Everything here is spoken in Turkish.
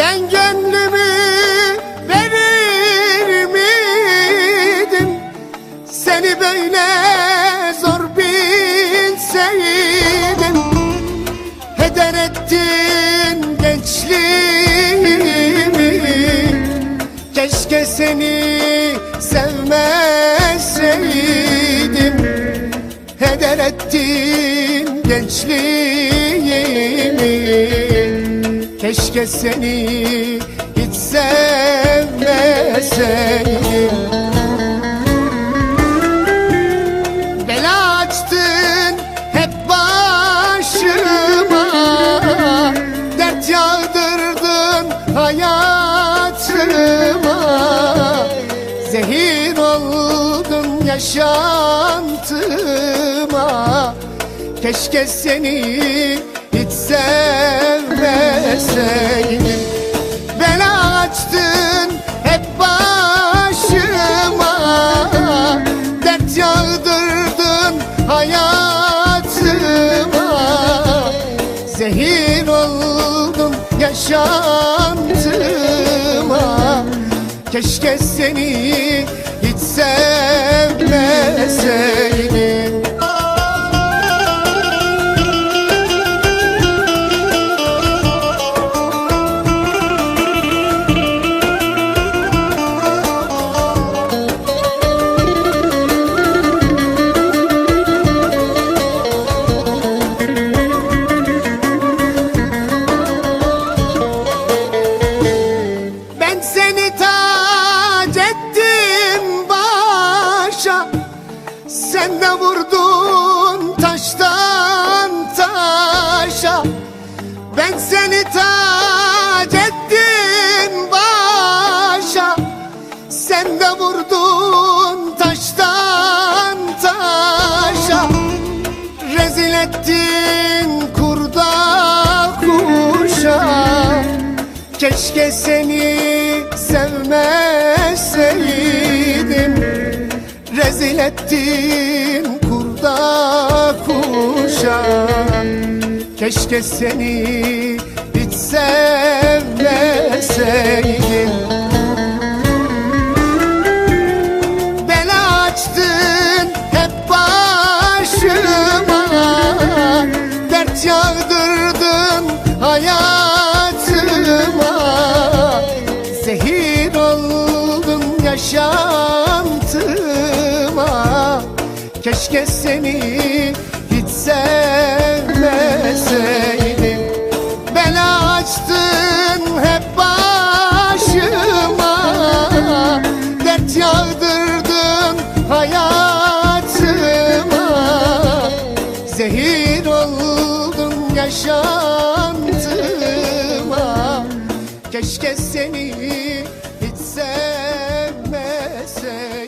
Ben gönlümü verir miydim? Seni böyle zor bilseydim. Heder ettin gençliğimi. Keşke seni sevmeseydim. Heder ettin gençliğimi. Keşke seni hiç sevmeseydim. Bela açtın hep başıma. Dert yağdırdın hayatıma Zehir oldun yaşantıma Keşke seni sevmeseydim. Bela açtın hep başıma. Dert yağdırdın hayatıma. Zehir oldun yaşantıma. Keşke seni hiç sevmeseydim başa Sen de vurdun taştan taşa. Ben seni tac ettim başa. Sen de vurdun taştan taşa. Rezil ettin kurda kuşa. Keşke seni sevmeseydim Rezil ettin kurda kuşa. Keşke seni hiç sevmeseydim. Bela açtın hep başıma. Dert yağdırdın hayatıma. Zehir oldun yaşantıma Keşke seni hiç sevmeseydim. Bela açtın hep başıma. Dert yağdırdın hayatıma. Zehir oldun yaşantıma. Keşke seni hiç sevmeseydim